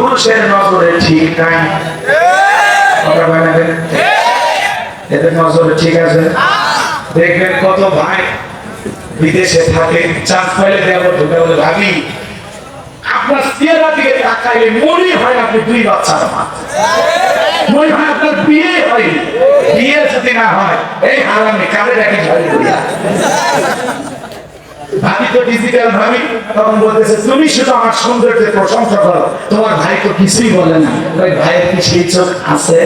পুরুষের নজরে ঠিক নাই? এদের নজরে ঠিক আছে? দেখবেন কত ভাই বিদেশে থাকে চান্স পাইলে দেবো ঢুকে বলে, ভাবি, আপনার চেহারা দিকে তাকাইলে মনে হয় আপনি দুই বাচ্চার মা। মনে হয় আপনার বিয়ে হয়নি। বিয়ে যদি না হয়, এই হারামি কারে ডাকি ঝাড়ি ভাবি তো ডিজিটাল ভাবি। তখন বলতেছে তুমি শুধু আমার সৌন্দর্যের প্রশংসা করো। তোমার ভাই তো কিছুই বলে না। ওই ভাইয়ের কি সেই চোখ আছে?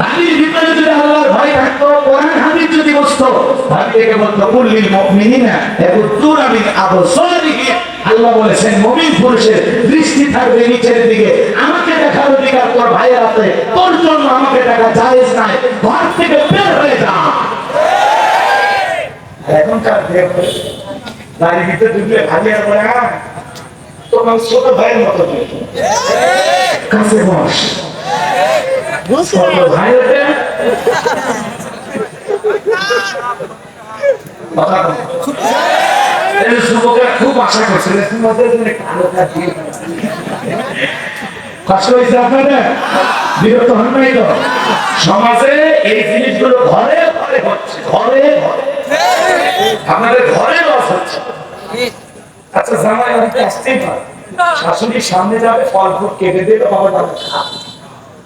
ভাবির ভিতরে যদি আল্লাহর ভয় থাকতো কোরআন হাদিস যদি বসতো ভাবি থেকে বলতো কুল্লিল মুমিনিনা ইয়াকুতুনা মিন আবসারিহি আল্লাহ বলেছেন মুমিন পুরুষের দৃষ্টি থাকবে নিচের দিকে। আমাকে দেখার অধিকার তোর ভাইয়ের হাতে। তোর জন্য আমাকে দেখা জায়েজ নাই। ঘর থেকে বের হয়ে যা। এখনকার বাড়ির ভিতরে ঢুকলে তোমার ছোট ভাইয়ের মতো কাছে খুব হন নাই তো? সমাজে এই জিনিসগুলো ঘরে ঘরে হচ্ছে, ঘরে আপনাদের ঘরে লস হচ্ছে। আচ্ছা জামাই অনেকে আসতেই পারে। শাশুড়ির সামনে যাবে ফল ফুট কেটে দেবে বাবা যাবে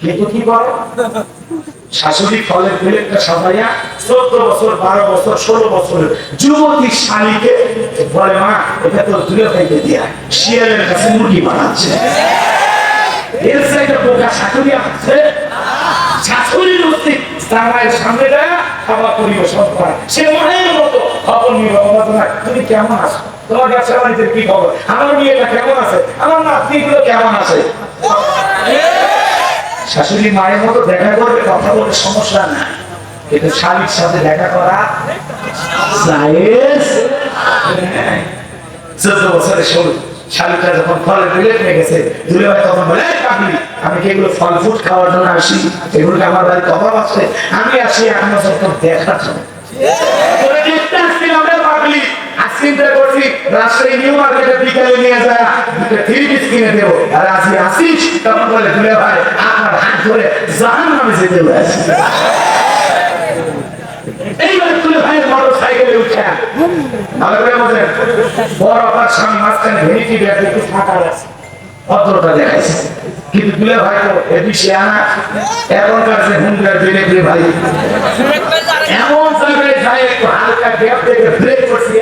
কিন্তু কি করে? শাশুড়ি ফলের প্লেটটা সাজাইয়া চোদ্দ বছর বারো বছর ষোলো বছরের যুবতী শালীকে বলে মা এটা তো দূরে খাইতে দিয়া শিয়ালের কাছে মুরগি বানাচ্ছে। এর সাইডে বোকা শাশুড়ি আছে? শাশুড়ির উচিত জামাইয়ের সামনে যায় খাবার পরিবেশন করা। সে মায়ের কি আমার আছে? শাশুড়ি মায়ের মতো দেখা করবে কথা বলে সমস্যা কিন্তু স্বামীর সাথে দেখা করা। চোদ্দ বছরের শুরু শালিকা যখন গেছে দূরে ভাই তখন বলে, "এই আমি কি এগুলো ফল ফুড খাওয়ার জন্য আসি? এগুলো আমার বাড়িতে অভাব আছে? আমি আসি দেখার জন্য। ট্রাই করছি, রাজশাহী নিউ নিয়ে যায়, থ্রি পিস কিনে দেবো। আর আসিস, তখন বলে, "দুলে ভাই, আপনার হাত ধরে যেতে হয়েছে।" এইবার তুলে ভাইয়ের মোটর সাইকেলে উঠে ভালো করে বোঝেন বড় আবার স্বামী মাঝখানে ভেনিটি ব্যাগ একটু ফাঁকা আছে? ভদ্রতা দেখাইছে। কিন্তু ভাই এমন যায় একটু হালকা গ্যাপ থেকে ব্রেক করছি।